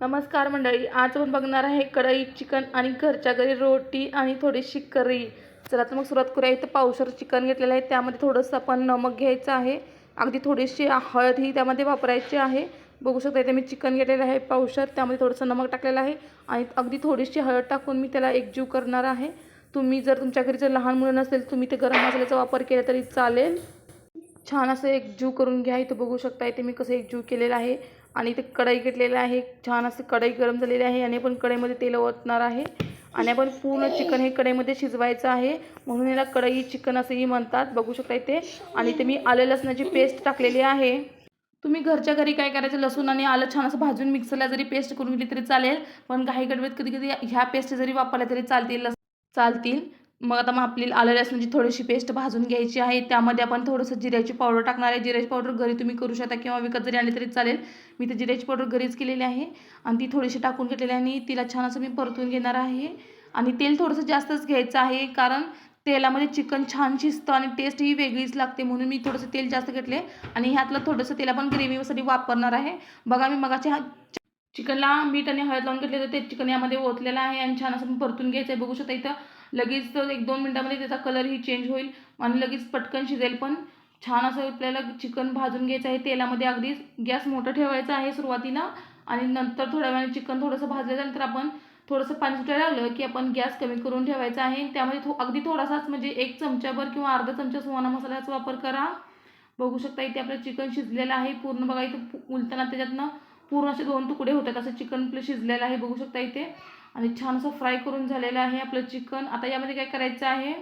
नमस्कार मंडळी आज आपण बघणार आहे कढई चिकन आणि घरच्या घरी रोटी आणि थोडीशी करी. चला तर मग सुरुवात करूया. इथं पावशर चिकन घेतलेलं आहे. त्यामध्ये थोडंसं आपण नमक घ्यायचं आहे. अगदी थोडीशी हळद ही त्यामध्ये वापरायची आहे. बघू शकता इथे मी चिकन घेतलेलं आहे पावसर त्यामध्ये थोडंसं नमक टाकलेलं आहे. आणि अगदी थोडीशी हळद टाकून मी त्याला एकजीव करणार आहे. तुम्ही जर तुमच्या घरी जर लहान मुलं नसेल तुम्ही ते गरम मसाल्याचा वापर केला तरी चालेल. छान असं एक जू करून घ्या इथं बघू शकता इथे मी कसं एक जू केलेलं आहे. आणि इथे कढई घेतलेलं आहे छान असं कढई गरम झालेली आहे. आणि आपण कढईमध्ये तेल ओतणार आहे. आणि आपण पूर्ण चिकन हे कढईमध्ये शिजवायचं आहे. म्हणून याला कढई चिकन असंही म्हणतात. बघू शकता इथे. आणि इथे मी आलं लसणाची पेस्ट टाकलेली आहे. तुम्ही घरच्या घरी काय करायचं? लसूण आणि आलं छान असं भाजून मिक्सरला जरी पेस्ट करून दिली तरी चालेल. पण काही गडबडीत कधी कधी ह्या पेस्ट जरी वापरल्या तरी चालतील लस चालतील. मग आता मग आपली आलं लसणाची थोडीशी पेस्ट भाजून घ्यायची आहे त्यामध्ये आपण थोडंसं जिऱ्याची पावडर टाकणार आहे. जिऱ्याची पावडर घरी तुम्ही करू शकता किंवा विकत जरी आली तरी चालेल. मी तर जिऱ्याची पावडर घरीच केलेली आहे आणि ती थोडीशी टाकून घेतलेली आहे आणि तिला छान असं मी परतून घेणार आहे. आणि तेल थोडंसं जास्तच घ्यायचं आहे कारण तेलामध्ये चिकन छान शिजतं आणि टेस्ट ही वेगळीच लागते म्हणून मी थोडंसं तेल जास्त घेतले आणि ह्यातलं थोडंसं तेल आपण ग्रेव्हीसाठी वापरणार आहे. बघा मी मगाच्या हा चिकनला मीठ आणि हळद लावून घेतले तर ते चिकन यामध्ये ओतलेलं आहे आणि छान असं परतून घ्यायचं आहे. बघू शकता इथं लगेच तर एक दोन मिनटामध्ये त्याचा कलरही चेंज होईल. आणि लगेच पटकन शिजेल पण. छान असं आपल्याला चिकन भाजून घ्यायचं आहे तेलामध्ये अगदी गॅस मोठं ठेवायचं आहे सुरुवातीला. आणि नंतर थोड्या वेळाने चिकन थोडंसं भाजल्यानंतर आपण थोडंसं पाणी सुटायला लागलं की आपण गॅस कमी करून ठेवायचा आहे. त्यामध्ये थो अगदी थोडासाच म्हणजे एक चमच्याभर किंवा अर्धा चमचा सुवाना मसाल्याचा वापर करा. बघू शकता इथे आपलं चिकन शिजलेलं आहे. पूर्ण बघा इथं उलताना त्याच्यातनं पूर्ण असे दोन तुकडे होतात. असं चिकन आपलं शिजलेलं आहे बघू शकता इथे. आणि छान असं फ्राय करून झालेलं आहे आपलं चिकन आता यामध्ये काय करायचं आहे?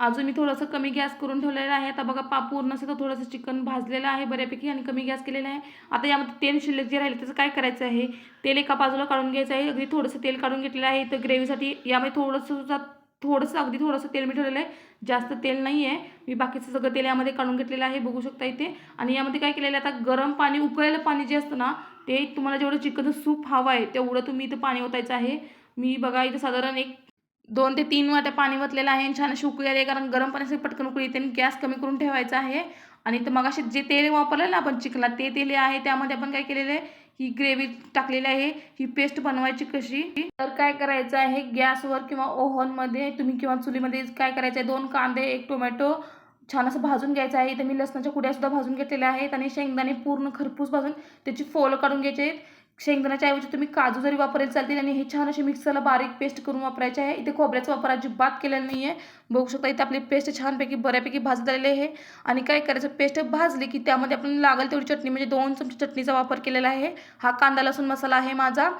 अजून मी थोडंसं कमी गॅस करून ठेवलेलं आहे. आता बघा पा पूर्ण असं तर थोडंसं चिकन भाजलेलं आहे बऱ्यापैकी आणि कमी गॅस केलेला आहे. आता यामध्ये तेल शिल्लक जे राहिले त्याचं काय करायचं आहे? तेल एका बाजूला काढून घ्यायचं आहे. अगदी थोडंसं तेल काढून घेतलेलं आहे. तर ग्रेव्हीसाठी यामध्ये थोडंसं सुद्धा थोडंसं अगदी थोडंसं तेल मी ठेवलेलं आहे. जास्त तेल नाही आहे मी बाकीचं सगळं तेल यामध्ये काढून घेतलेलं आहे. बघू शकता इथे. आणि यामध्ये काय केलेलं आहे? आता गरम पाणी उकळलेलं पाणी जे असतं ना ते तुम्हाला जेवढं चिकन सूप हवं आहे तेवढं तुम्ही इथं पाणी ओतायचं आहे. मी बघा इथं साधारण एक दोन ते तीन वाट्या पाणी वतलेलं आहे आणि छान अशी उकळी आहे कारण गरम पाण्यासाठी पटकन उकळी येते आणि गॅस कमी करून ठेवायचा आहे. आणि तर मग असे जे तेल वापरलं ना आपण चिकला ते तेल आहे. त्यामध्ये आपण काय केलेलं आहे ही ग्रेव्ही टाकलेली आहे. ही पेस्ट बनवायची कशी? तर काय करायचं आहे गॅसवर किंवा ओव्हनमध्ये तुम्ही किंवा चुलीमध्ये काय करायचं आहे दोन कांदे एक टोमॅटो छान असं भाजून घ्यायचं आहे. इथे मी लसणाच्या कुड्यासुद्धा भाजून घेतलेल्या आहेत आणि शेंगदाणे पूर्ण खरपूस भाजून त्याची फोलं काढून घ्यायचे आहेत. शेंगदाण्याच्या ऐवजी तुम्ही काजू जरी वापरेल चालतील आणि हे छान असे मिक्सरला बारीक पेस्ट करून वापरायचे आहे. इथे खोबऱ्याचा वापर अजिबात केलेला नाही आहे बघू शकता इथे आपली पेस्ट छानपैकी बऱ्यापैकी भाजत आलेली आहे. आणि काय करायचं पेस्ट भाजली की त्यामध्ये आपण लागेल तेवढी चटणी म्हणजे दोन चमचे चटणीचा वापर केलेला आहे. हा कांदा लसूण मसाला आहे माझा.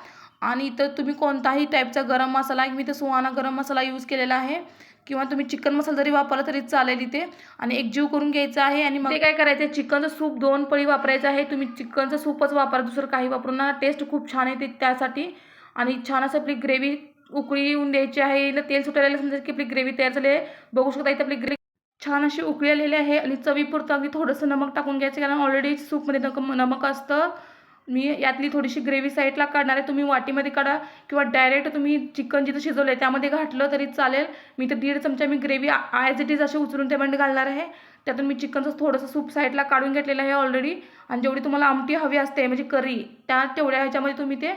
आणि इथं तुम्ही कोणताही टाईपचा गरम मसाला मी तर सुहाना गरम मसाला यूज केलेला आहे. किंवा तुम्ही चिकन मसाला जरी वापरला तरी चालेल इथे. आणि एक जीव करून घ्यायचा आहे आणि मग ते काय करायचं आहे चिकनचं सूप दोन पळी वापरायचं आहे. तुम्ही चिकनचं सूपच वापरा दुसरं काही वापरून ना टेस्ट खूप छान येते त्यासाठी. आणि छान असं आपली ग्रेव्ही उकळी येऊन द्यायची आहे. तेल सुटायला समजा की आपली ग्रेव्ही तयार झाली आहे. बघू शकता इथे आपली ग्रेव्ही छान अशी उकळी आलेली आहे. आणि चवीपुरतं अगदी थोडंसं नमक टाकून घ्यायचं कारण ऑलरेडी सूपमध्ये नक नमक असतं. मी यातली थोडीशी ग्रेव्ही साईडला काढणार आहे. तुम्ही वाटीमध्ये काढा किंवा डायरेक्ट तुम्ही चिकन जिथं शिजवलं आहे त्यामध्ये घातलं तरी चालेल. मी तर दीड चमचा मी ग्रेव्ही ॲज इट इज असे उचलून त्यामध्ये घालणार आहे. त्यातून मी चिकनचं थोडंसं सूप साईडला काढून घेतलेलं आहे ऑलरेडी आणि जेवढी तुम्हाला आमटी हवी असते म्हणजे करी त्या तेवढ्या ह्याच्यामध्ये तुम्ही ते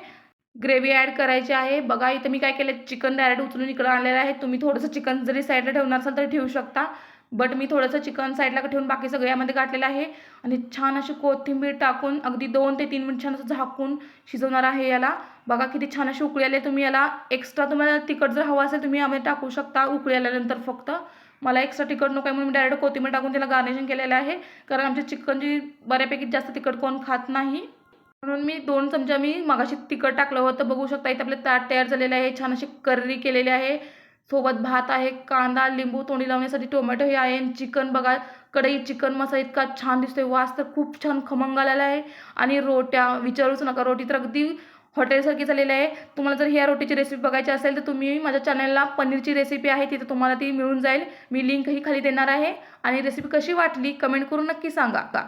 ग्रेव्ही ॲड करायची आहे. बघा इथं मी काय केलं चिकन डायरेक्ट उचलून इकडं आणलेलं आहे. तुम्ही थोडंसं चिकन जरी साईडला ठेवणार असाल तर ठेवू शकता. बट मी थोडंसं चिकन साईडला ठेवून बाकी सगळं यामध्ये गाठलेलं आहे. आणि छान अशी कोथिंबीर टाकून अगदी दोन ते तीन मिनिट छान असं झाकून शिजवणार आहे याला. बघा किती छान अशी उकळी आली तुम्ही याला एक्स्ट्रा तुम्हाला तिखट जर हवं असेल तुम्ही यामध्ये टाकू शकता उकळी आल्यानंतर फक्त. मला एक्स्ट्रा तिखट नको आहे म्हणून मी डायरेक्ट कोथिंबीर टाकून त्याला गार्निशिंग केलेलं आहे. कारण आमच्या चिकनची बऱ्यापैकी जास्त तिखट कोण खात नाही. म्हणून मी दोन चमचा मी मगाशी तिखट टाकलं होतं. बघू शकता इथे आपले ताट तयार झालेले आहे. छान अशी कर्री केलेली आहे. सोबत भात आहे कांदा लिंबू तोंडी लावण्यासाठी टोमॅटो हे आहे. चिकन बघा कढई चिकन मसाला इतका छान दिसतोय. वास तर खूप छान खमंग आलेला आहे. आणि रोट्या विचारूच नका रोटी तर अगदी हॉटेलसारखी झालेली आहे. तुम्हाला जर ह्या रोटीची रेसिपी बघायची असेल तर तुम्ही माझ्या चॅनलला पनीरची रेसिपी आहे तिथे तुम्हाला ती मिळून जाईल. मी लिंकही खाली देणार आहे. आणि रेसिपी कशी वाटली कमेंट करून नक्की सांगा. का